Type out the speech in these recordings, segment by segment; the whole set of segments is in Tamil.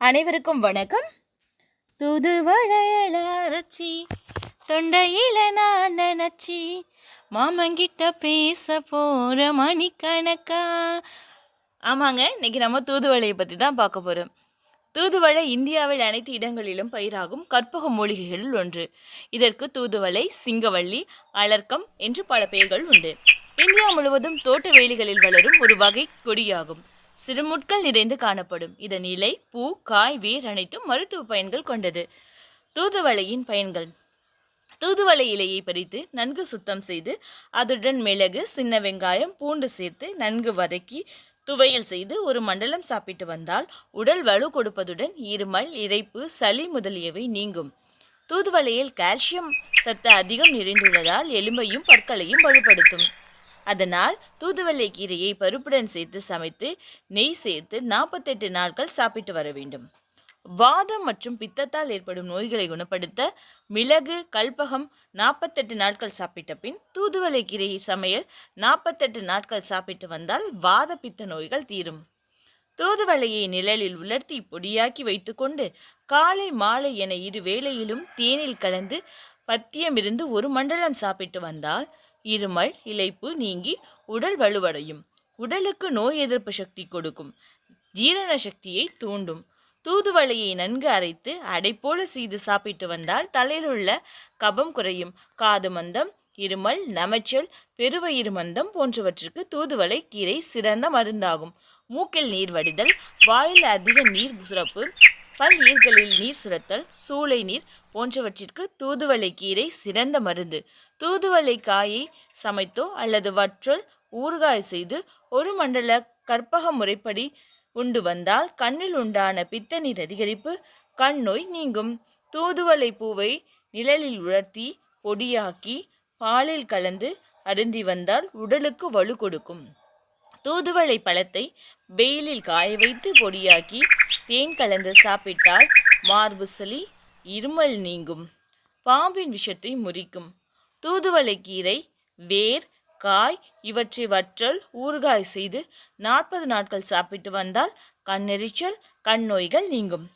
அனைவருக்கும் வணக்கம். தூது அரைச்சி தொண்டையில நான் நினச்சி மாமங்கிட்ட பேச போகிற மணிக்கணக்கா. ஆமாங்க இன்னைக்கு நம்ம தூதுவளையை பற்றி தான் பார்க்க போகிறோம் தூதுவளை இந்தியாவில் அனைத்து இடங்களிலும் பயிராகும் கற்பக மூலிகைகளில் ஒன்று. இதற்கு தூதுவளை சிங்கவள்ளி அலர்க்கம் என்று பல பெயர்கள் உண்டு. இந்தியா முழுவதும் தோட்ட வேலிகளில் வளரும் ஒரு வகை கொடியாகும். சிறுமுட்கள் நிறைந்து காணப்படும். இதன் இலை பூ காய் வேர் அனைத்தும் மருத்துவ பயன்கள் கொண்டது. தூதுவளையின் பயன்கள். தூதுவளை இலையை பறித்து நன்கு சுத்தம் செய்து அதுடன் மிளகு சின்ன வெங்காயம் பூண்டு சேர்த்து நன்கு வதக்கி துவையல் செய்து ஒரு மண்டலம் சாப்பிட்டு வந்தால் உடல் வலு கொடுப்பதுடன் இருமல் இரைப்பு சளி முதலியவை நீங்கும். தூதுவளையில் கால்சியம் சத்து அதிகம் நிறைந்துள்ளதால் எலும்பையும் பற்களையும் வலுப்படுத்தும். அதனால் தூதுவளை கீரையை பருப்புடன் சேர்த்து சமைத்து நெய் சேர்த்து நாற்பத்தெட்டு நாட்கள் சாப்பிட்டு வர வேண்டும். வாதம் மற்றும் பித்தத்தால் ஏற்படும் நோய்களை குணப்படுத்த மிளகு கல்பகம் நாற்பத்தெட்டு நாட்கள் சாப்பிட்ட பின் தூதுவளை கீரை சமையல் நாற்பத்தெட்டு நாட்கள் சாப்பிட்டு வந்தால் வாத பித்த நோய்கள் தீரும். தூதுவளையை நிழலில் உலர்த்தி பொடியாக்கி வைத்துக்கொண்டு காலை மாலை என இரு வேளையிலும் தேனில் கலந்து பத்தியமிருந்து ஒரு மண்டலம் சாப்பிட்டு வந்தால் இருமல் இழைப்பு நீங்கி உடல் வலுவடையும். உடலுக்கு நோய் எதிர்ப்பு சக்தி கொடுக்கும். ஜீரண சக்தியை தூண்டும். தூதுவளையை நன்கு அரைத்து அடைப்போல செய்து சாப்பிட்டு வந்தால் தலையில் உள்ள கபம் குறையும். காது மந்தம் இருமல் நமைச்சல் பெருவயிறு மந்தம் போன்றவற்றுக்கு தூதுவளை கீரை சிறந்த மருந்தாகும். மூக்கில் நீர் வடிதல் வாயில் அதிக நீர் சுரப்பு பல் ஈர்களில் நீர் சுரத்தல் சூளை நீர் போன்றவற்றிற்கு தூதுவளை கீரை சிறந்த மருந்து. தூதுவளை காயை சமைத்தோ அல்லது வற்றல் ஊறுகாய் செய்து ஒரு மண்டல கற்பக முறைப்படி உண்டு வந்தால் கண்ணில் உண்டான பித்த நீர் அதிகரிப்பு கண் நோய் நீங்கும். தூதுவளை பூவை நிழலில் உலர்த்தி பொடியாக்கி பாலில் கலந்து அருந்தி வந்தால் உடலுக்கு வலு கொடுக்கும். தூதுவளை பழத்தை வெயிலில் காய வைத்து பொடியாக்கி தேன் கலந்து சாப்பிட்டால் மார்பு சளி இருமல் நீங்கும். பாம்பின் விஷத்தை முறிக்கும். தூதுவளை கீரை வேர் காய் இவற்றை வற்றல் ஊறுகாய் செய்து நாற்பது நாட்கள் சாப்பிட்டு வந்தால் கண்ணெரிச்சல் கண் நோய்கள் நீங்கும்.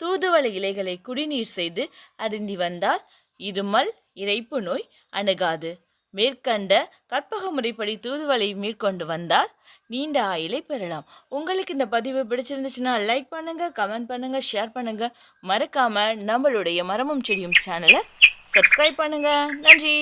தூதுவளை இலைகளை குடிநீர் செய்து அருந்தி வந்தால் இருமல் இறைப்பு நோய் அணுகாது. மேற்கண்ட கற்பக முறைப்படி தூதுவளை மேற்கொண்டு வந்தால் நீண்ட ஆயிலை பெறலாம். உங்களுக்கு இந்த பதிவு பிடிச்சிருந்துச்சுன்னா லைக் பண்ணுங்க கமெண்ட் பண்ணுங்க ஷேர் பண்ணுங்க. மறக்காம நம்மளுடைய மரமும் செடியும் சேனலை சப்ஸ்கிரைப் பண்ணுங்க. நன்றி.